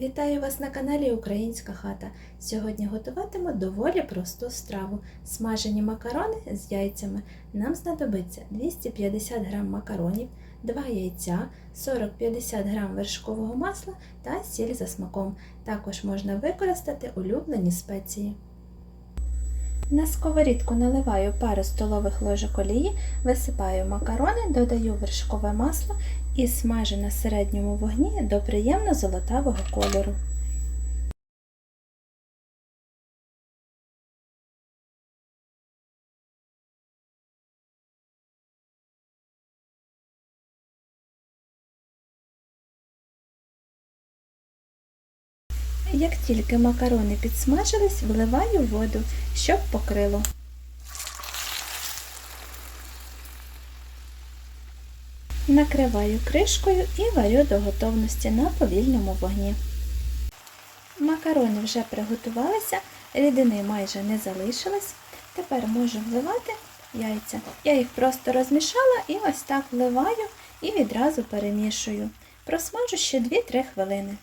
Вітаю вас на каналі Українська хата. Сьогодні готуватиму доволі просту страву. Смажені макарони з яйцями. Нам знадобиться 250 г макаронів, 2 яйця, 40-50 г вершкового масла та сіль за смаком. Також можна використати улюблені спеції. На сковорідку наливаю пару столових ложок олії, висипаю макарони, додаю вершкове масло і смажу на середньому вогні до приємно золотавого кольору. Як тільки макарони підсмажились, вливаю воду, щоб покрило. Накриваю кришкою і варю до готовності на повільному вогні. Макарони вже приготувалися, рідини майже не залишилось. Тепер можу вливати яйця. Я їх просто розмішала і ось так вливаю і відразу перемішую. Просмажу ще 2-3 хвилини.